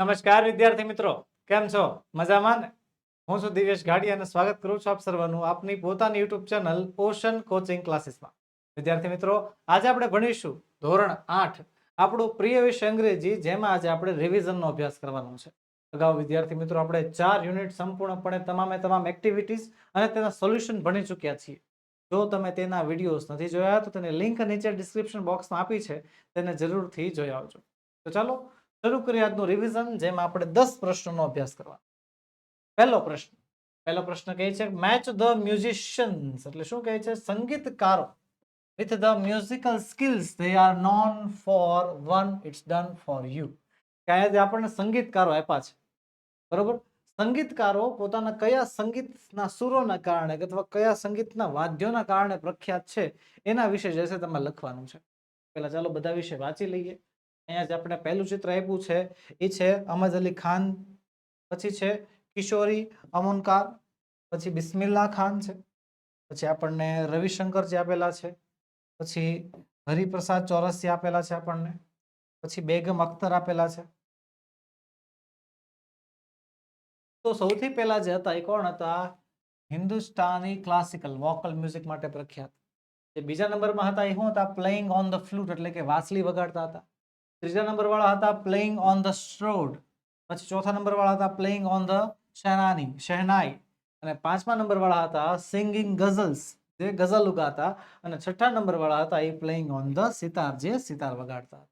નમસ્કાર, વિદ્યાર્થી મિત્રો. કેમ છો? મજામાં ને? હું છું દિવેશ ગાડી અને સ્વાગત કરું છું આપ સર્વનું આપની પોતાની યુટ્યુબ ચેનલ ઓશન કોચિંગ ક્લાસીસમાં. વિદ્યાર્થી મિત્રો, આજે આપણે ભણીશું ધોરણ આઠ, આપણું પ્રિય વિષય અંગ્રેજી, જેમાં આજે આપણે રિવિઝનનો અભ્યાસ કરવાનો છે. અગાઉ વિદ્યાર્થી મિત્રો, આપણે ચાર યુનિટ સંપૂર્ણપણે તમામે તમામ એક્ટિવિટીઝ અને તેના સોલ્યુશન ભણી ચૂક્યા છીએ. જો તમે તેના વિડીયોઝ નથી જોયા, તો તેને લિંક નીચે ડિસ્ક્રિપ્શન બોક્સમાં આપી છે, તેને જરૂરથી જોઈ આવજો. તો ચાલો શરૂ કરીએ આજનું રિવિઝન જેમાં આપણે દસ પ્રશ્નોનો અભ્યાસ કરવાનો. પહેલો પ્રશ્ન પહેલો પ્રશ્ન કહે છે મેચ ધ મ્યુઝિશિયન્સ એટલે શું કહે છે? સંગીતકારો with the musical skills they are known for one it's done for you કે જે આપણને સંગીતકારો આપ્યા છે? બરોબર? સંગીતકારો પોતાના કયા સંગીતના સુરોના કારણે અથવા કયા સંગીતના વાદ્યોના કારણે પ્રખ્યાત છે? એના વિશે જે છે તમારે લખવાનું છે. પહેલા ચાલો બધા વિશે વાંચી લઈએ. અહીંયા જે આપણે પહેલું ચિત્ર આપ્યું છે, એ છે અમદ અલી ખાન, પછી છે કિશોરી અમોનકાર, પછી બિસ્મિલ્લા ખાન છે, પછી આપણને રવિશંકર જે આપેલા છે, પછી હરિપ્રસાદ ચોરસિયા આપેલા છે આપણને, પછી બેગમ અખ્તર આપેલા છે. તો સૌથી પહેલા જે હતા એ કોણ હતા? હિન્દુસ્તાની ક્લાસિકલ વોકલ મ્યુઝિક માટે પ્રખ્યાત. જે બીજા નંબરમાં હતા એ શું હતા? પ્લેઇંગ ઓન ધ ફ્લૂટ એટલે કે વાસલી વગાડતા હતા. ત્રીજા નંબર વાળા હતા પ્લેઇંગ ઓન ધ સ્ટ્રોડ પછી ચોથા નંબર વાળા હતા પ્લેઇંગ ઓન ધ શહેનાની શહેનાઈ અને પાંચમા નંબર વાળા હતા સિંગિંગ ગઝલ્સ જે ગઝલ ઉગાતા. અને છઠ્ઠા નંબર વાળા હતા એ પ્લેઇંગ ઓન ધ સિતાર, જે સિતાર વગાડતા હતા.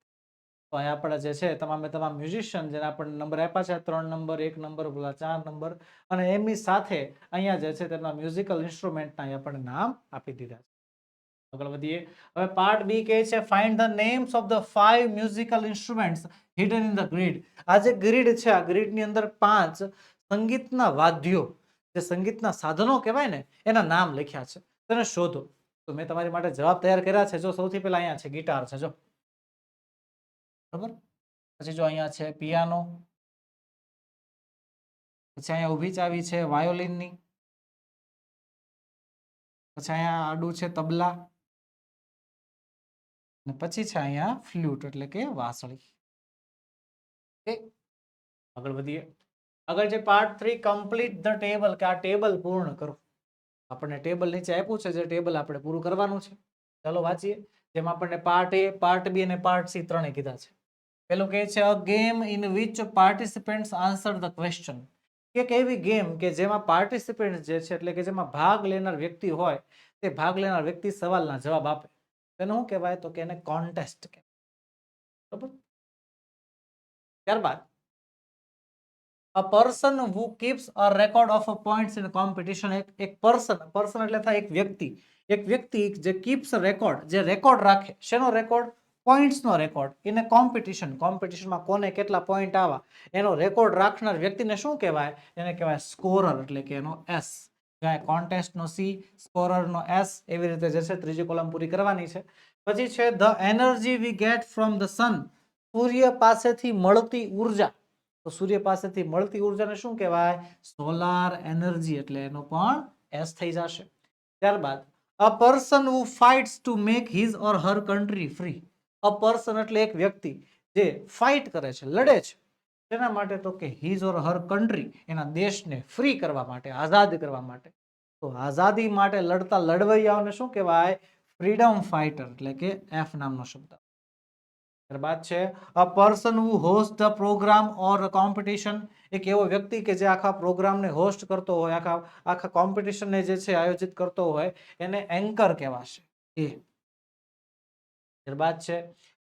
તો અહીંયા આપણે જે છે, તમામે તમામ મ્યુઝિશિયન જેને આપણને નંબર આપ્યા છે, ત્રણ નંબર, એક નંબર પેલા ચાર નંબર. અને એમની સાથે અહીંયા જે છે, તેમના મ્યુઝિકલ ઇન્સ્ટ્રુમેન્ટના અહીંયા આપણને નામ આપી દીધા છે. આગળ વધીએ. હવે પાર્ટ બી કહે છે find the names of the five musical instruments hidden in the grid આ જે ગ્રીડ છે, આ ગ્રીડની અંદર પાંચ સંગીતના વાદ્યો, જે સંગીતના સાધનો કહેવાય ને, એના નામ લખ્યા છે. તેને શોધો. તો મેં તમારી માટે જવાબ તૈયાર કર્યા છે. જો સૌથી પહેલા અહીંયા છે, ગિટાર છે, જો. બરાબર? પછી જો અહીંયા છે, પિયાનો. પછી અહીંયા ઊભી ચાવી છે, વાયોલિનની. પછી અહીંયા આડું છે, તબલા. અને પછી છે અહીંયા ફ્લ્યુટ એટલે કે વાસળી. આગળ વધીએ. આગળ જે part three complete the table કે આ ટેબલ પૂર્ણ કરો. આપણને ટેબલ નીચે આપ્યું છે, જે ટેબલ આપણે પૂરું કરવાનું છે. ચાલો વાંચીએ. જેમાં આપણને પાર્ટ એ પાર્ટ બી અને પાર્ટ સી ત્રણે કીધા છે. પેલું કહે છે a game in which participants answer the question એક એવી ગેમ કે જેમાં પાર્ટિસિપેન્ટ જે છે, એટલે કે જેમાં ભાગ લેનાર વ્યક્તિ હોય, તે ભાગ લેનાર વ્યક્તિ સવાલના જવાબ આપે. તેને શું કહેવાય તો કે એને કોન્ટેસ્ટ કહેવાય બરોબર ત્યારબાદ a person who keeps a record of points in competition એક એક પર્સન પર્સન એટલે થાય એક વ્યક્તિ. એક વ્યક્તિ જે કીપ્સ રેકોર્ડ જે રેકોર્ડ રાખે, શેનો રેકોર્ડ પોઈન્ટ્સનો રેકોર્ડ એને કોમ્પિટિશન કોમ્પિટિશનમાં કોને કેટલા પોઈન્ટ આવા? એનો રેકોર્ડ રાખનાર વ્યક્તિને શું કહેવાય? એને કહેવાય સ્કોરર એટલે કે એનો એસ જ્યાં કોન્ટેસ્ટનો સી સ્કોરરનો એસ એવી રીતે જે છે ત્રીજી કોલમ પૂરી કરવાની છે. પછી છે the energy we get from the sun સૂર્ય પાસેથી મળતી ઊર્જા. તો સૂર્ય પાસેથી મળતી ઉર્જાને શું કહેવાય? સોલાર એનર્જી એટલે એનો પણ એસ થઈ જશે. ત્યારબાદ a person who fights to make his or her country free a person એટલે એક વ્યક્તિ જે ફાઇટ કરે છે, લડે છે. તેના માટે તો કે હિઝ ઓર હર કન્ટ્રી એના દેશને ફ્રી કરવા માટે, આઝાદ કરવા માટે. તો આઝાદી માટે લડતા લડવૈયાઓને શું કહેવાય? ફ્રીડમ ફાઇટર એટલે કે એફ નામનો શબ્દ. ત્યારબાદ છે a person who host the program or competition એક એવો વ્યક્તિ કે જે આખા પ્રોગ્રામને હોસ્ટ કરતો હોય, આખા આખા કોમ્પિટિશનને જે છે આયોજિત કરતો હોય, એને એન્કર કહેવાશે. એ. ત્યારબાદ છે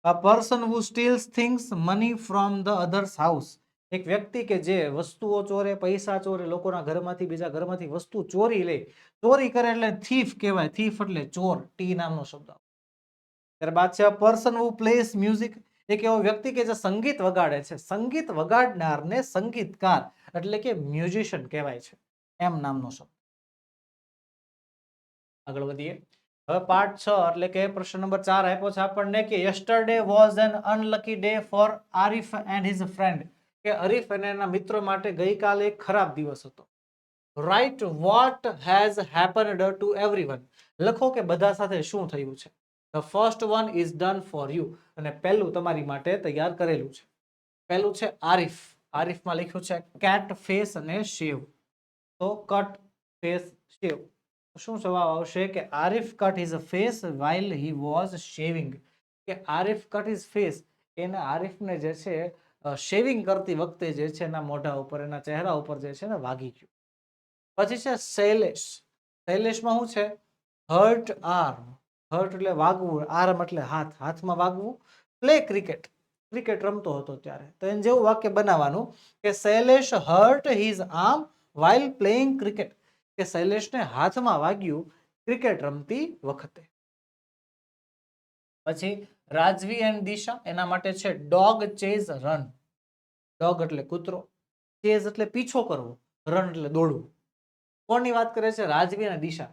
a person who steals things money from the others house એક વ્યક્તિ કે જે વસ્તુઓ ચોરે, પૈસા ચોરે, લોકોના ઘરમાંથી, બીજા ઘરમાંથી વસ્તુ ચોરી લે. ચોરી કરે એટલે થીફ કહેવાય. થીફ એટલે ચોર. ટી નામનો શબ્દ ત્યારબાદ છે પર્સન હુ પ્લેસ મ્યુઝિક એક એવો વ્યક્તિ કે જે સંગીત વગાડે છે. સંગીત વગાડનારને સંગીતકાર એટલે કે મ્યુઝિશિયન કહેવાય છે. એમ નામનો શબ્દ. આગળ વધીએ. પાર્ટ છ, એટલે કે પ્રશ્ન નંબર ચાર આપ્યો છે આપણને કે yesterday was an unlucky day for Arif and his friend કે અરીફ અને એના મિત્રો માટે ગઈકાલે એક ખરાબ દિવસ હતો. Write what has happened to everyone લખો કે બધા સાથે શું થયું છે? The first one is done for you અને પહેલું તમારી માટે તૈયાર કરેલું છે. પહેલું છે આરીફ આરીફમાં લખ્યું છે કેટ ફેસ અને શેવ. તો કટ ફેસ શેવ. શું જવાબ આવશે કે Arif cut his face while he was shaving? કે આરિફ કટ હિઝ ફેસ એને આરિફને જે છે શેવિંગ કરતી વખતે જે છે એના મોઢા ઉપર, એના ચહેરા ઉપર જે છે ને વાગી ગયું. પછી છે શૈલેષ. શૈલેષમાં શું છે? Hurt arm. હર્ટ એટલે વાગવું, આર્મ એટલે હાથ. હાથમાં વાગવું. Play cricket. ક્રિકેટ રમતો હતો ત્યારે. તો એને જેવું વાક્ય બનાવવાનું કે Shailesh hurt his arm while playing cricket. કે શૈલેષને હાથમાં વાગ્યું ક્રિકેટ રમતી વખતે. પછી રાજવી એન્ડ દિશા એના માટે છે ડોગ ચેઝ રન. ડોગ એટલે કૂતરો, ચેઝ એટલે પીછો કરવો, રન એટલે દોડવું. કોની વાત કરે છે રાજવી અને દિશા?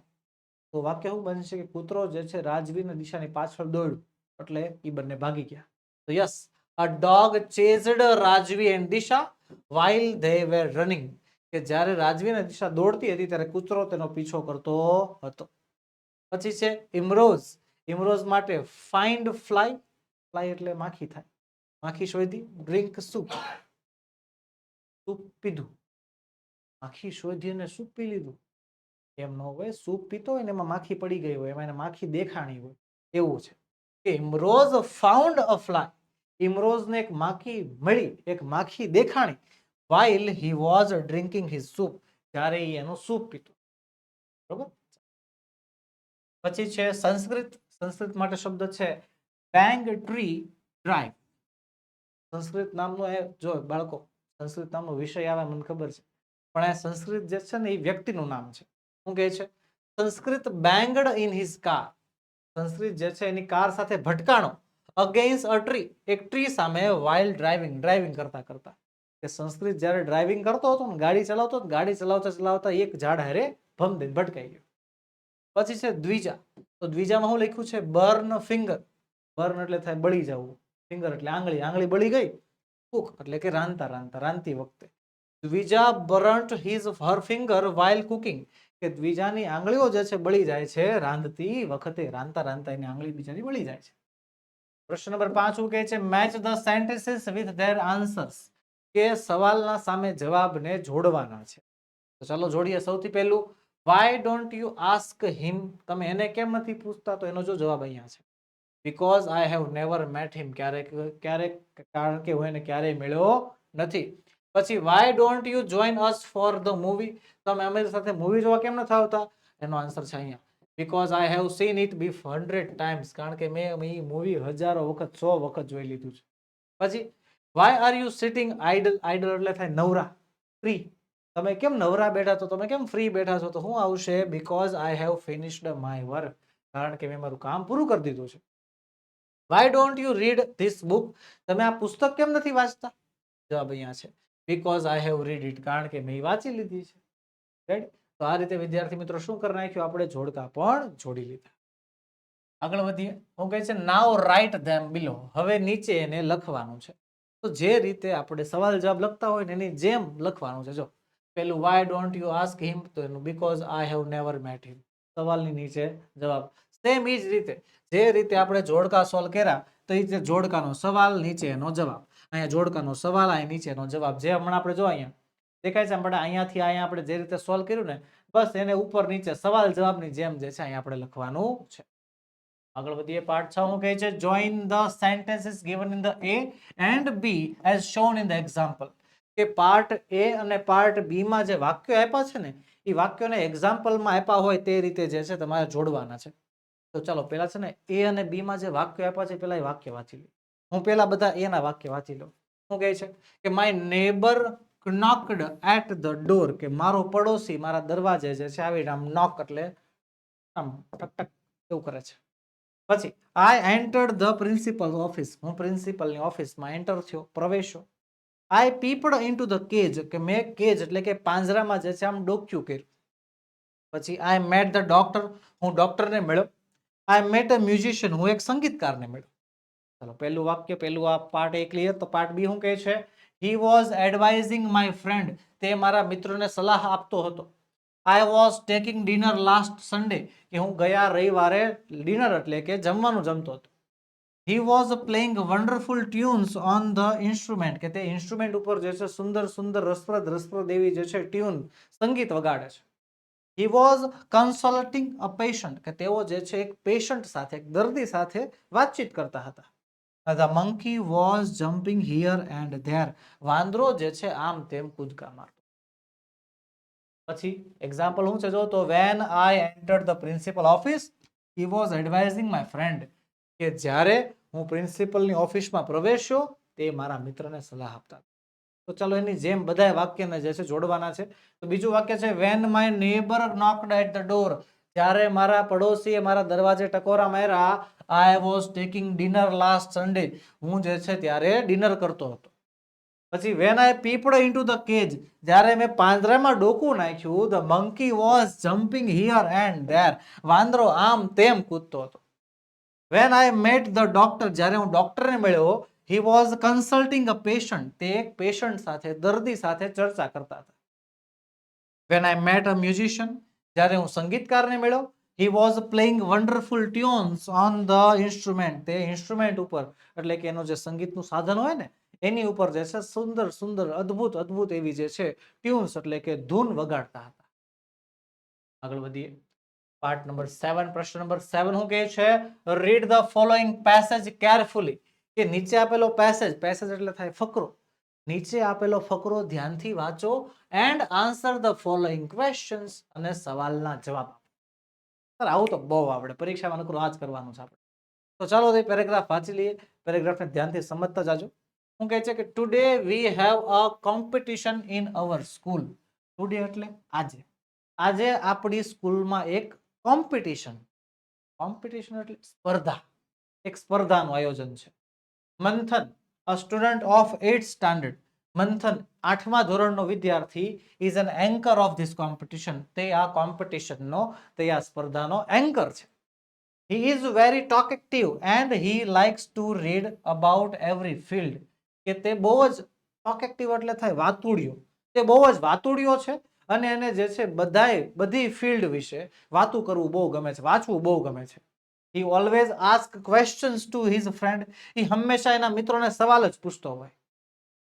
તો વાક્ય શું બનશે કે કૂતરો જે છે રાજવી અને દિશાની પાછળ દોડ્યું, એટલે એ બંને ભાગી ગયા. તો yes a dog chased Rajvi and Disha while they were running કે જ્યારે રાજવી દિશા દોડતી હતી ત્યારે કૂતરો તેનો પીછો કરતો હતો. પછી છે ઇમરોઝ. ઇમરોઝ માટે ફાઇન્ડ ફ્લાય ફ્લાય એટલે માખી થાય. માખી શોધી ડ્રિંક સૂપ સૂપ પીધું. માખી શોધીને સૂપ પી લીધું. એમ ન હોય સૂપ પીતો હોય ને એમાં માખી પડી ગઈ હોય, એમાં એને માખી દેખાણી હોય. એવું છે. કે ઇમરોઝ ફાઉન્ડ અ ફ્લાય ઇમરોઝને એક માખી મળી, એક માખી દેખાણી. While he was drinking his soup જ્યારે એ એનું સૂપ પીતો. બરોબર? પછી છે સંસ્કૃત સંસ્કૃત માટે શબ્દ છે બેંગ ટ્રી ડ્રાઈવ સંસ્કૃત નામનો એ, જો બાળકો, સંસ્કૃત નામનો વિષય આવે, મને ખબર છે. પણ આ સંસ્કૃત જે છે ને એ વ્યક્તિનું નામ છે. શું કહે છે? Sanskrit banged in his car Sanskrit જે છે એની કાર સાથે ભટકાણો. અગેન્સ્ટ અ ટ્રી એક ટ્રી સામે વાઇલ ડ્રાઇવિંગ ડ્રાઇવિંગ કરતા કરતા. કે સંસ્કૃત જ્યારે ડ્રાઇવિંગ કરતો હતો ને ગાડી ચલાવતો હતો, ગાડી ચલાવતા ચલાવતા એક ઝાડ હારે ભમ દઈને ભટકાઈ ગયો. પછી છે દ્વિજા. તો દ્વિજામાં શું લખ્યું છે? Burn finger. બર્ન એટલે થાય બળી જવું. ફિંગર એટલે આંગળી. આંગળી બળી ગઈ. કુક એટલે કે રાંધતા રાંધતા રાંધતી વખતે. Dwija burnt his her finger while cooking કે દ્વિજાની આંગળીઓ જે છે બળી જાય છે રાંધતી વખતે. રાંધતા રાંધતા એની આંગળી બિચારી બળી જાય છે. પ્રશ્ન નંબર પાંચ શું કહે છે? Match the sentences with their answers કે સવાલના સામે જવાબને જોડવાના છે. તો ચાલો જોડીએ સૌથી પહેલું why don't you ask him તમે એને કેમ નથી પૂછતા? તો એનો જો જવાબ અહીંયા છે. Because I have never met him ક્યારેક ક્યારેક કારણ કે હું એને ક્યારેય મળ્યો નથી. પછી why don't you join us for the movie તમે અમારી સાથે મૂવી જોવા કેમ નથી આવતા? એનો આન્સર છે અહીંયા. Because I have seen it be hundred times કારણ કે મેં એ મૂવી હજારો વખત, સો વખત જોઈ લીધું છે. પછી why are you sitting idle idle એટલે થાય નવરા ફ્રી તમે કેમ નવરા બેઠા છો? તમે કેમ ફ્રી બેઠા છો? તો શું આવશે because I have finished my work કારણ કે મેં મારું કામ પૂરું કરી દીધું છે. Why don't you read this book તમે આ પુસ્તક કેમ નથી વાંચતા? જવાબ અહીંયા છે. Because I have read it કારણ કે મેં વાંચી લીધી છે. રાઈટ તો આ રીતે વિદ્યાર્થી મિત્રો શું કરી નાખ્યું? આપણે જોડકા પણ જોડી લીધા. આગળ વધીએ. હું કહે છે નાવ રાઇટ ધેમ બિલો હવે નીચે એને લખવાનું છે. તો જે રીતે આપણે સવાલ જવાબ લખતા હોય ને એની જેમ લખવાનું છે. જો, પેલું why don't you ask him તો એનું because I have never met him સવાલની નીચે જવાબ. સેમ એ જ રીતે, જે રીતે આપણે જોડકા સોલ્વ કર્યા, તો એ રીતે જોડકાનો સવાલ નીચે એનો જવાબ. અહીંયા જોડકાનો સવાલ અહીં નીચેનો જવાબ. જે હમણાં આપણે જો અહીંયા, દેખાય છે આપણે અહીંયાથી અહીંયા આપણે જે રીતે સોલ્વ કર્યું ને, બસ એને ઉપર નીચે સવાલ જવાબની જેમ જે છે અહીંયા આપણે લખવાનું છે. આગળ વધીએ. પાર્ટ છ હું કહે છે join the sentences given in the A and B as shown in the example કે પાર્ટ એ અને પાર્ટ બી માં જે વાક્યો આપ્યા છે ને એ વાક્યોને એક્ઝામ્પલમાં આપ્યા હોય તે રીતે જે છે તમારે જોડવાના છે. તો ચાલો પહેલા છે ને એ અને બી માં જે વાક્યો આપ્યા છે, પેલા એ વાક્ય વાંચી લો. હું પહેલા બધા એના વાક્ય વાંચી લઉં. શું કહે છે? કે my neighbour knocked at the door કે, મારો પડોશી મારા દરવાજે જે છે, આવી આમ નોક એટલે આમ ટક ટક એવું કરે છે. પછી I entered the principal office હું પ્રિન્સિપલની ઓફિસમાં એન્ટર થયો પ્રવેશો I peeped into the cage કે મેં કેજ એટલે કે પાંજરામાં જે છે આમ ડોક્યું કર્યું. પછી આઈ મેટ ધ ડોક્ટર હું ડોક્ટરને મળ્યો. આઈ મેટ અ મ્યુઝિશિયન હું એક સંગીતકારને મળ્યો. ચાલો, પહેલું વાક્ય, પહેલું આ પાર્ટ એ ક્લિયર તો પાર્ટ બી શું કહે છે? He was advising my friend તે મારા મિત્રોને સલાહ આપતો હતો. I was taking dinner last Sunday કે હું ગયા રવિવારે ડિનર એટલે કે જમવાનું જમતો હતો. He was playing wonderful tunes on the instrument કે તે ઇન્સ્ટ્રુમેન્ટ ઉપર જે છે સુંદર સુંદર રસપ્રદ રસપ્રદ એવી જે છે ટ્યુન સંગીત વગાડે છે. He was consulting a patient કે તેઓ જે છે એક પેશન્ટ સાથે, એક દર્દી સાથે વાતચીત કરતા હતા. The monkey was jumping here and there વાંદરો જે છે આમ તેમ કૂદકા મારતો પછી એક્ઝામ્પલ શું છે જો, તો when I enter the principal office he was advising my friend કે જ્યારે હું પ્રિન્સિપલની ઓફિસમાં પ્રવેશ્યો, તે મારા મિત્રને સલાહ આપતા તો ચાલો એની જેમ બધા વાક્યને જે છે જોડવાના છે. તો બીજું વાક્ય છે when my neighbour knocked at the door જ્યારે મારા પડોશીએ મારા દરવાજે ટકોરા માર્યા I was taking dinner last Sunday હું જે છે ત્યારે ડિનર કરતો હતો. પછી when I peeped into the cage જ્યારે મેં પાંજરામાં ડોકું નાખ્યું the monkey was jumping here and there વાંદરો આમ તેમ કૂદતો હતો. When I met the doctor જ્યારે હું ડોક્ટરને મળ્યો he was consulting a patient તે એક પેશન્ટ સાથે, દર્દી સાથે ચર્ચા કરતા હતા. When I met a musician જ્યારે હું સંગીતકારને મળ્યો he was playing wonderful tunes on the instrument તે ઇન્સ્ટ્રુમેન્ટ ઉપર, એટલે કે એનું જે સંગીતનું સાધન હોય ને એની ઉપર જે છે સુંદર સુંદર, અદ્ભુત અદ્ભુત એવી જે છે ટ્યુન્સ એટલે કે ધૂન વગાડતા હતા. આગળ વધીએ. પાર્ટ નંબર સેવન પ્રશ્ન નંબર સેવન શું કહે છે? Read the following passage carefully કે નીચે આપેલો પેસેજ પેસેજ એટલે થાય ફકરો. નીચે આપેલો ફકરો ધ્યાનથી વાંચો and answer the following questions અને સવાલના જવાબ સર, આવું તો બહુ આવડે. પરીક્ષામાં નકરું આ જ કરવાનું છે આપણે. તો ચાલો તે પેરેગ્રાફ વાંચી લઈએ. પેરેગ્રાફને ધ્યાનથી સમજતા જાજો. હું કહે છે કે today we have a competition in our school today એટલે આજે. આજે આપણી સ્કૂલમાં એક કોમ્પિટિશન કોમ્પિટિશન એટલે સ્પર્ધા. એક સ્પર્ધાનું આયોજન છે. Manthan a student of eight standard Manthan, આઠમા ધોરણનો વિદ્યાર્થી is an anchor of this competition તે આ કોમ્પિટિશનનો તે આ સ્પર્ધાનો એન્કર છે. He is very talkative and he likes to read about every field કે તે બહુ જ ટોકેટિવ એટલે થાય, વાતુડિયો. તે બહુ જ વાતુડિયો છે અને એને જે છે બધાય બધી ફિલ્ડ વિશે વાતું કરવું બહુ ગમે છે, વાંચવું બહુ ગમે છે. He always ask questions to his friend એ હંમેશા એના મિત્રોને સવાલ જ પૂછતો હોય.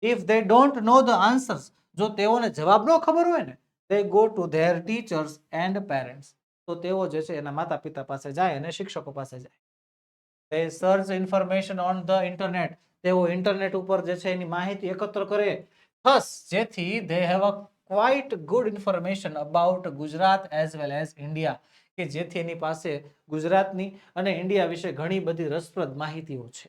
If they don't know the answers જો તેઓને જવાબ ન ખબર હોય ને they go to their teachers and parents તો તેઓ જે છે એના માતા પિતા પાસે જાય અને શિક્ષકો પાસે જાય. They search information on the internet તેઓ ઇન્ટરનેટ ઉપર જે છે એની માહિતી એકત્ર કરે. થસ જેથી they have a quite good information about Gujarat as well as India કે જેથી એની પાસે ગુજરાતની અને ઇન્ડિયા વિશે ઘણી બધી રસપ્રદ માહિતીઓ છે.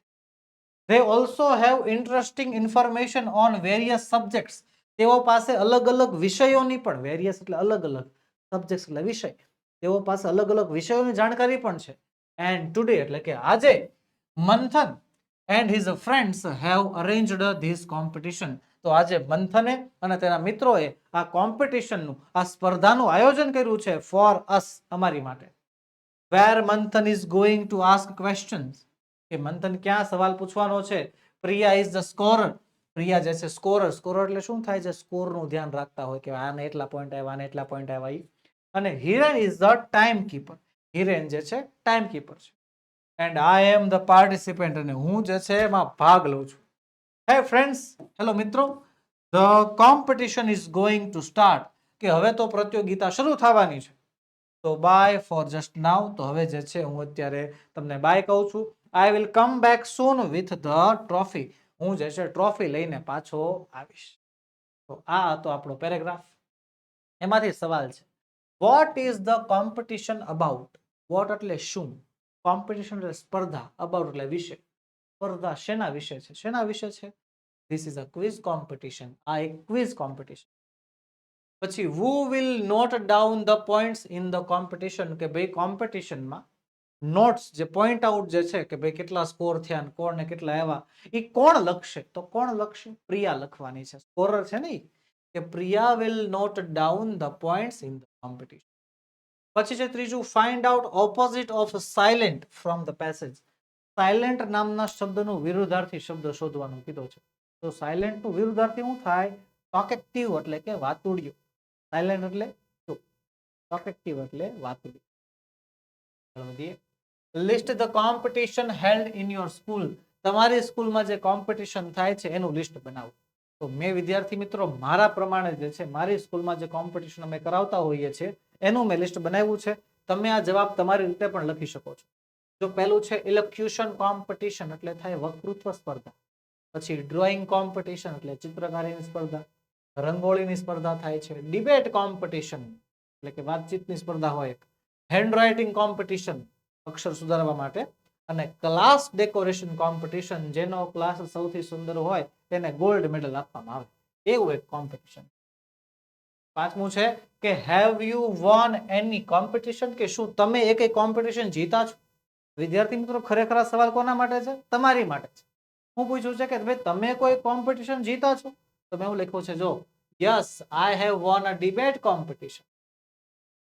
They also have interesting information on various subjects તેઓ પાસે અલગ અલગ વિષયોની પણ વેરિયસ એટલે અલગ અલગ સબ્જેક્ટ્સ એટલે વિષય. તેઓ પાસે અલગ અલગ વિષયોની જાણકારી પણ છે. એન્ડ ટુડે એટલે કે આજે Manthan and his friends have arranged this competition તો આજે મંથને અને તેના મિત્રોએ આ કોમ્પિટિશનનું આ સ્પર્ધાનું આયોજન કર્યું છે ફોર અસ અમારી માટે. Where Manthan is going to ask questions કે મંથન ક્યાં સવાલ પૂછવાનો છે? Priya is the scorer Priya જે છે સ્કોરર સ્કોરર એટલે શું થાય? છે સ્કોરનું ધ્યાન રાખતા હોય કે આને એટલા પોઈન્ટ આવ્યા, આને એટલા પોઈન્ટ આવ્યા અને Hiren is the time keeper Hiren જે છે ટાઈમ કીપર છે. And I am the participant અને હું જે છે એમાં ભાગ લઉં છું. હે ફ્રેન્ડ્સ હેલો મિત્રો. The competition is going to start કે હવે તો પ્રતિયોગિતા શરૂ થવાની છે. તો બાય ફોર જસ્ટ નાવ તો હવે જે છે હું અત્યારે તમને બાય કહું છું. I will come back soon with the trophy હું જે છે ટ્રોફી લઈને પાછો આવીશ. તો આ હતો આપણો પેરેગ્રાફ એમાંથી સવાલ છે. What is the competition about what એટલે શું? કોમ્પિટિશન એટલે સ્પર્ધા અબાઉટ એટલે વિશે. સ્પર્ધા શેના વિશે છે? શેના વિશે છે? This is a quiz competition આ એક ક્વિઝ કોમ્પિટિશન પછી we will note down the points in the competition કે ભાઈ કોમ્પિટિશનમાં નોટ્સ જે પોઈન્ટ આઉટ જે છે, કે ભાઈ, કેટલા સ્કોર થયા ને કોણ ને કેટલા આવ્યા એ કોણ લખશે? તો કોણ લખશે? પ્રિયા લખવાની છે. સ્કોરર છે ને કે Priya will note down the points in the competition પછી છે ત્રીજું find out opposite of silent from the passage silent નામના શબ્દનો વિરુદ્ધાર્થી શબ્દ શોધવાનો કીધો છે. તો સાયલેન્ટનું વિરુદ્ધાર્થી શું થાય? ટોકેક્ટિવ એટલે કે વાતુડિયો. સાયલેન્ટ એટલે ચૂપ ટોકેક્ટિવ એટલે વાતુડિયો. List the competition held in your school તમારી સ્કૂલમાં જે કોમ્પિટિશન થાય છે એનું લિસ્ટ બનાવો. તો મેં વિદ્યાર્થી મિત્રો, મારા પ્રમાણે જે છે, મારી સ્કૂલમાં જે કોમ્પિટિશન અમે કરાવતા હોઈએ છીએ એનું મેં લિસ્ટ બનાવ્યું છે. તમે આ જવાબ તમારી રીતે પણ લખી શકો છો. જો પહેલું છે ઇલેક્યુશન કોમ્પિટિશન એટલે થાય વક્તૃત્વ સ્પર્ધા. પછી ડ્રોઈંગ કોમ્પિટિશન એટલે ચિત્રકારીની સ્પર્ધા. રંગોળીની સ્પર્ધા થાય છે. ડિબેટ કોમ્પિટિશન એટલે કે વાતચીતની સ્પર્ધા હોય હેન્ડ રાઇટિંગ કોમ્પિટિશન અક્ષર સુધારવા માટે. અને ક્લાસ ડેકોરેશન કોમ્પિટિશન જેનો ક્લાસ સૌથી સુંદર હોય તેને ગોલ્ડ મેડલ આપવામાં આવે. એવું એક કોમ્પિટિશન પાંચમું છે કે have you won any competition કે શું તમે એક કોમ્પિટિશન જીતા છો? વિદ્યાર્થી મિત્રો, ખરેખર આ સવાલ કોના માટે છે? તમારી માટે છે. હું પૂછું છે કે ભાઈ, તમે કોઈ કોમ્પિટિશન જીતા છો? તો મેં એવું લખ્યું છે, જો yes I have won a debate competition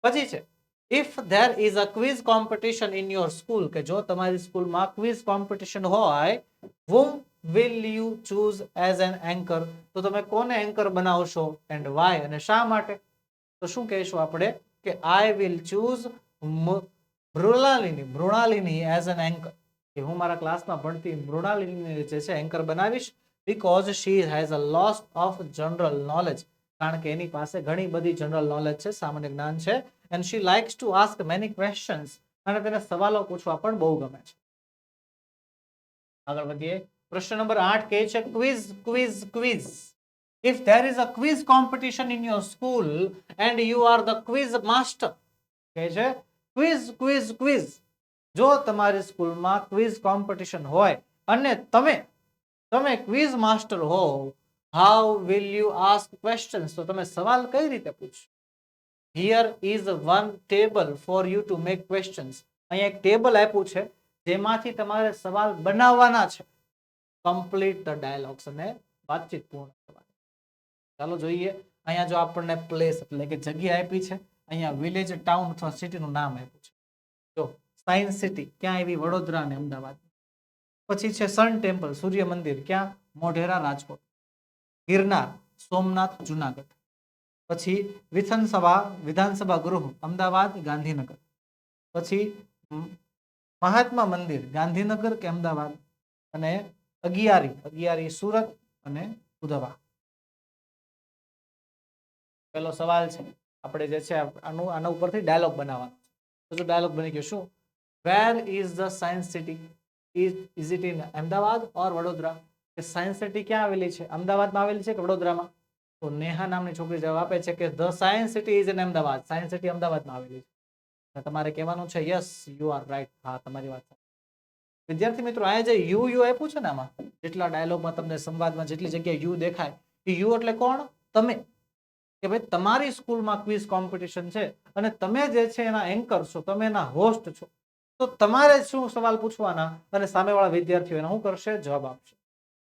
પછી છે if there is a quiz competition in your school કે જો તમારી સ્કૂલમાં ક્વિઝ કોમ્પિટિશન હોય, whom will you choose as an anchor તો તમે કોને એન્કર બનાવશો એન્ડ વાય અને શા માટે? તો શું કહીશું આપણે કે I will choose Mrinalini Mrinalini as an anchor કે હું મારા ક્લાસમાં ભણતી મૃણાલિની જે છે એન્કર બનાવીશ because she has a lots of general knowledge કારણ કે એની પાસે ઘણી બધી જનરલ નોલેજ છે, સામાન્ય જ્ઞાન છે. And she likes to ask many questions અને તેને સવાલો પૂછવા પણ બહુ ગમે છે. આગળ વધીએ. પ્રશ્ન નંબર આઠ કહે છે quiz quiz quiz if there is a quiz competition in your school and you are the quiz master કહે છે ક્વિઝ ક્વિઝ ક્વિઝ જો તમારી સ્કૂલમાં ક્વિઝ કોમ્પિટિશન હોય અને તમે તમે ક્વિઝ માસ્ટર હો how will you ask questions તો તમે સવાલ કઈ રીતે પૂછશો? Here is one table for you to make questions અહીંયા એક ટેબલ આપ્યું છે, જેમાંથી તમારે સવાલ બનાવવાના છે. કમ્પ્લીટ ધ ડાયલોગ્સ અને વાતચીત પૂર્ણ કરવાની. ચાલો જોઈએ, અહીંયા જો આપણને પ્લેસ એટલે કે જગ્યા આપી છે, અહીંયા વિલેજ ટાઉન અથવા સિટીનું નામ આપ્યું છે. જો સાયન્સ સિટી ક્યાં આવી વડોદરા અને અમદાવાદ? પછી છે સન ટેમ્પલ સૂર્ય મંદિર, ક્યાં? મોઢેરા રાજકોટ. ગિરનાર, સોમનાથ, જુનાગઢ. પછી વિધાનસભા વિધાનસભા ગૃહ, અમદાવાદ, ગાંધીનગર. પછી મહાત્મા મંદિર, ગાંધીનગર કે અમદાવાદ? અને અગિયારી અગિયારી સુરત અને ઉધવા. પેલો સવાલ છે. આપણે જે છે, આનું, આના ઉપરથી ડાયલોગ બનાવવાનો તો ડાયલોગ બની ગયો, શું? Where is the science city is is it in Ahmedabad or Vadodara કે સાયન્સ સિટી ક્યાં આવેલી છે? અમદાવાદમાં આવેલી છે કે વડોદરામાં તો નેહા નામની છોકરી જવાબ આપે છે કે the science city is in Ahmedabad. Science city અમદાવાદમાં આવેલી છે. તમારે કહેવાનું છે, યસ, યુ આર રાઈટ. હા, તમારી વાત. વિદ્યાર્થી મિત્રો આ જે યુ યુ આપ્યું છે ને આમાં, જેટલા ડાયલોગમાં તમને સંવાદમાં જેટલી જગ્યાએ યુ દેખાય, એ યુ એટલે કોણ? તમે. કે ભાઈ, તમારી સ્કૂલમાં ક્વિઝ કોમ્પિટિશન છે અને તમે જે છે એના એન્કર છો, તમે એના હોસ્ટ છો. તો તમારે શું સવાલ પૂછવાના? અને સામેવાળા વિદ્યાર્થીઓ એના શું કરશે? જવાબ આપશે.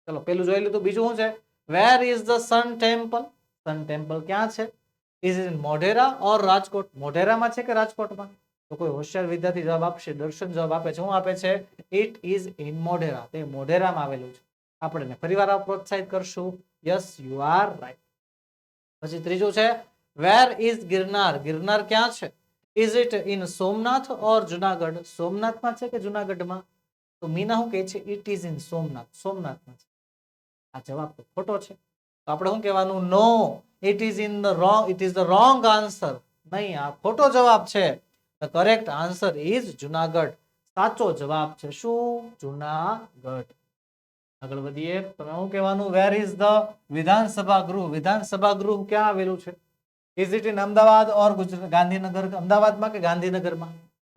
ચલો, પેલું જોઈ લીધું, બીજું શું છે? Where is the sun temple sun temple ક્યાં છે? Is in Modhera or Rajkot? મોઢેરામાં છે કે રાજકોટમાં? તો કોઈ હોશિયાર વિદ્યાર્થી જવાબ આપશે, દર્શન જવાબ આપે છે. શું આપે છે? ઇટ ઇઝ ઇન મોઢેરા તે મોઢેરામાં આવેલું છે. આપણે ફરીવાર પ્રોત્સાહિત કરશું. યસ યુ આર રાઈટ પછી ત્રીજું છે વેર ઇઝ ગિરનાર ગિરનાર ક્યાં છે? Is it in Somnath or Junagadh સોમનાથમાં છે કે જુનાગઢમાં તો મીના શું કહે છે? ઇટ ઇઝ ઇન સોમનાથ સોમનાથમાં છે. આ જવાબ તો ખોટો છે. તો આપણે શું કહેવાનું? No it is in the wrong it is the wrong answer નહીં, આ ખોટો જવાબ છે. The correct answer is Junagadh. સાચો જવાબ છે શું? જુનાગઢ. આગળ વધીએ. તમે શું કહેવાનું? વેર ઇઝ ધ વિધાનસભા ગૃહ? વિધાનસભા ગૃહ ક્યાં આવેલું છે? Is it in Ahmedabad or Gujarat, Gandhinagar? અમદાવાદમાં કે ગાંધીનગરમાં?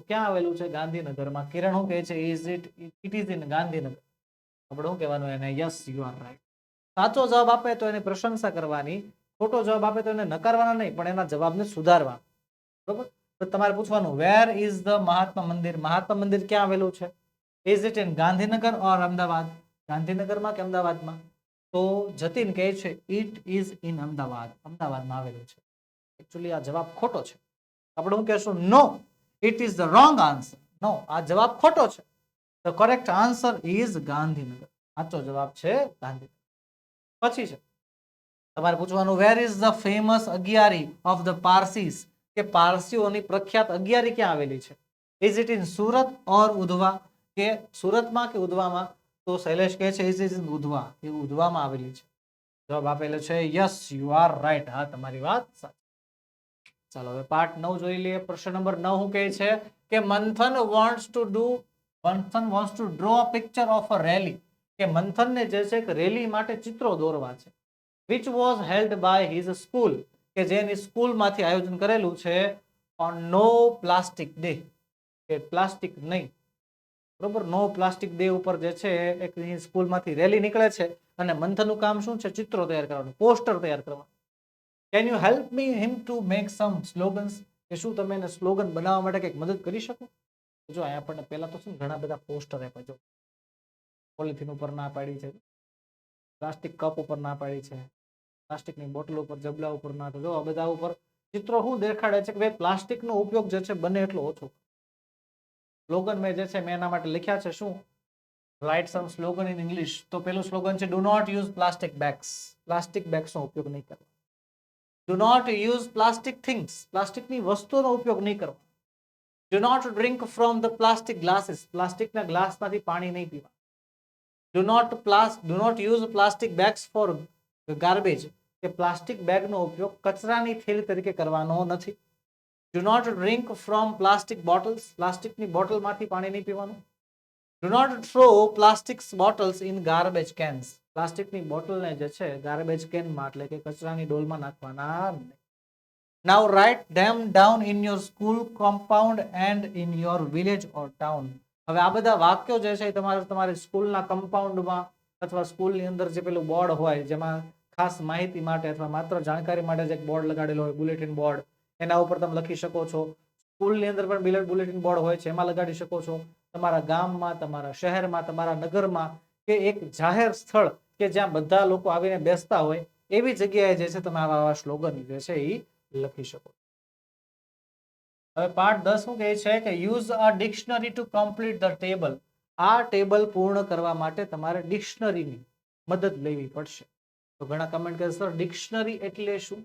ક્યાં આવેલું છે ગાંધીનગરમાં? કિરણ શું કહે છે? Is it it is in Gandhinagar. આપણે શું કહેવાનું એને? યસ યુ આર રાઈટ સાચો જવાબ આપે તો એની પ્રશંસા કરવાની, ખોટો જવાબ આપે તો એને નકારવાના નહીં, પણ એના જવાબને સુધારવા. બરોબર? તમારે પૂછવાનું where is the Mahatma Mandir? Mahatma Mandir ક્યાં આવેલું છે? Is it in Gandhinagar or Ahmedabad? ગાંધીનગરમાં કે અમદાવાદમાં? તો જતીન કહે છે ઇટ ઇઝ ઇન અમદાવાદ. અમદાવાદમાં આવેલું છે. એકચ્યુઅલી આ જવાબ ખોટો છે. આપણે શું કહેશું? No it is the wrong answer no આ જવાબ ખોટો છે. The correct answer is Gandhinagar સાચો જવાબ છે ગાંધીનગર. પછી છે. તમારે પૂછવાનું where is the famous agiary of the Parsis કે પારસીઓની પ્રખ્યાત અગિયારી ક્યાં આવેલી છે? Is it in Surat or Udhwa? કે સુરતમાં કે ઉધવામાં? તો શૈલેષ કહે છે ઇઝ ઇઝ ઇન ઉધવા? એ ઉધવામાં આવેલી છે. જવાબ આપેલો છે યસ યુ આર રાઈટ હા, તમારી વાત સાચી. ચાલો, હવે પાર્ટ નવ જોઈ લઈએ. પ્રશ્ન નંબર નવ શું કહે છે કે Manthan wants to do Manthan wants to draw a picture of a rally કે મંથનને જે છે કે રેલી માટે ચિત્રો દોરવા છે. Which was held by his school કે જેની સ્કૂલમાંથી આયોજન કરેલું છે ઓન નો પ્લાસ્ટિક ડે કે પ્લાસ્ટિક નહીં. બરોબર? નો પ્લાસ્ટિક ડે ઉપર જે છે એક સ્કૂલમાંથી રેલી નીકળે છે અને મંથનનું કામ શું છે? ચિત્રો તૈયાર કરવાનું પોસ્ટર તૈયાર કરવાનું. Can you help me him to make some slogans કે શું તમે એને સ્લોગન બનાવવા માટે કંઈક મદદ કરી શકો? જો અહીંયા આપણને પહેલા તો શું ઘણા બધા પોસ્ટર આપ્યા, જો પોલિથીન ઉપર ના પાડી છે પ્લાસ્ટિક કપ ઉપર ના પાડી છે પ્લાસ્ટિકની બોટલ ઉપર, જબલા ઉપર ના જો આ બધા ઉપર ચિત્રો શું દેખાડે છે કે ભાઈ પ્લાસ્ટિકનો ઉપયોગ જે છે બને એટલો ઓછો. સ્લોગન મેં જે છે મેં એના માટે લખ્યા છે શું? Write some slogan in English તો પેલું સ્લોગન છે do not use plastic bags plastic બેગ્સનો ઉપયોગ નહીં કરવો. Do not use plastic things પ્લાસ્ટિકની વસ્તુઓનો ઉપયોગ નહીં કરવો. Do not drink from the plastic glasses પ્લાસ્ટિકના ગ્લાસમાંથી પાણી નહીં પીવા do not પ્લાસ do not use plastic bags for garbage કે પ્લાસ્ટિક બેગનો ઉપયોગ કચરાની થેલી તરીકે કરવાનો નથી. Do not drink from plastic bottles પ્લાસ્ટિકની બોટલમાંથી પાણી નહીં પીવાનું. Do not throw plastic bottles in garbage cans પ્લાસ્ટિકની બોટલને જે છે ગાર્બેજ કેનમાં એટલે કે કચરાની ડોલમાં નાખવાના નહીં. Now write them down in your school compound and in your village or town હવે આ બધા વાક્યો જે છે એ તમારે તમારી સ્કૂલના કમ્પાઉન્ડમાં અથવા સ્કૂલની અંદર જે પેલું બોર્ડ હોય, જેમાં ખાસ માહિતી માટે અથવા માત્ર જાણકારી માટે જે બોર્ડ લગાડેલો હોય બુલેટિન બોર્ડ એના ઉપર તમે લખી શકો છો. સ્કૂલની અંદર પણ બિલેટ બુલેટિન બોર્ડ હોય છે, એમાં લગાડી શકો છો. તમારા ગામમાં, તમારા શહેરમાં, તમારા નગરમાં કે એક જાહેર સ્થળ કે જ્યાં બધા લોકો આવીને બેસતા હોય, એવી જગ્યાએ જે છે તમે આવા આવા સ્લોગન જે છે એ લખી શકો. હવે પાઠ દસ શું કહે છે કે use a dictionary to complete the table આ ટેબલ પૂર્ણ કરવા માટે તમારે ડિક્શનરીની મદદ લેવી પડશે. તો ઘણા કમેન્ટ કરે સર ડિક્શનરી એટલે શું?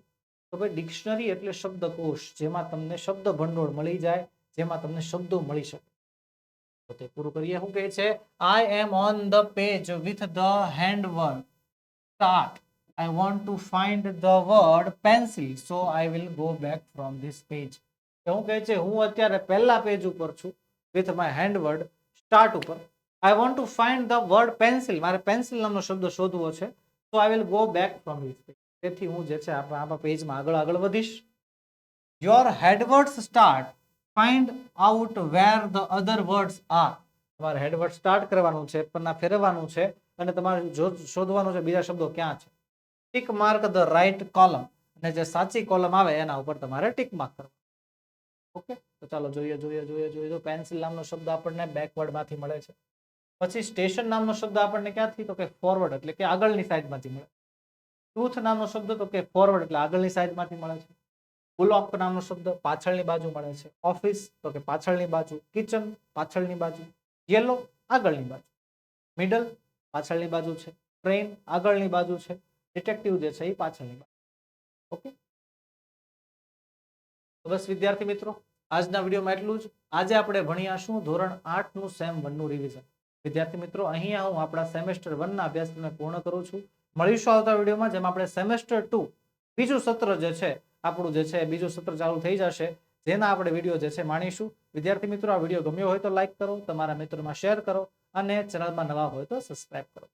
તો ભાઈ ડિક્શનરી એટલે શબ્દકોશ, જેમાં તમને શબ્દ ભંડોળ મળી જાય, જેમાં તમને શબ્દો મળી શકે. તો તે પૂરું કરીએ. શું કહે છે? I am on the page with the hand work start I want to find the word pencil so I will go back from this page શું કહે છે, હું અત્યારે પહેલા પેજ ઉપર છું with my hand word start ઉપર. I want to find the word pencil મારે પેન્સિલ નામનો શબ્દ શોધવો છે તો I will go back from this તેથી હું જે છે આપણા પેજમાં આગળ આગળ વધીશ. Your headwords start find out where the other words are તમારે હેડવર્ડ સ્ટાર્ટ કરવાનું છે, પરના ફેરવવાનું છે, અને તમારે શોધવાનું છે, બીજા શબ્દો ક્યાં છે. Tick mark the right column. અને જે સાચી કોલમ આવે એના ઉપર તમારે ટીક માર્ક કરવું. ઓકે? તો ચાલો જોઈએ જોઈએ જોઈએ જોઈએ. તો પેન્સિલ નામનો શબ્દ આપણને બેકવર્ડમાંથી મળે છે. પછી સ્ટેશન નામનો શબ્દ આપણને ક્યાંથી? તો કે ફોરવર્ડ એટલે કે આગળની સાઈડમાંથી મળે. ટૂથ નામનો શબ્દ તો કે ફોરવર્ડ એટલે આગળની સાઈડમાંથી મળે છે. બુલોક નામનો શબ્દ પાછળની બાજુ મળે છે. ઓફિસ તો કે પાછળની બાજુ. કિચન પાછળની બાજુ. યેલો આગળની બાજુ. મિડલ પાછળની બાજુ છે. ટ્રેન આગળની બાજુ છે. ડિટેક્ટિવ જે છે એ પાછળની ઓકે બસ વિદ્યાર્થી મિત્રો, આજના વિડીયોમાં એટલું જ. આજે આપણે ભણ્યા શું? ધોરણ આઠનું સેમ વનનું રિવિઝન વિદ્યાર્થી મિત્રો, અહીંયા હું આપણા સેમેસ્ટર વનના અભ્યાસક્રમને પૂર્ણ કરું છું. મળીશું આવતા વિડીયોમાં, જેમાં આપણે સેમેસ્ટર ટુ બીજું સત્ર જે છે, આપણું જે છે બીજું સત્ર ચાલુ થઈ જશે. જેના આપણે વીડિયો જે છે માણીશું. વિદ્યાર્થી મિત્રો, આ વીડિયો ગમ્યો હોય તો લાઈક કરો, તમારા મિત્રોમાં શેર કરો અને ચેનલમાં નવા હોય તો સબસ્ક્રાઇબ કરો.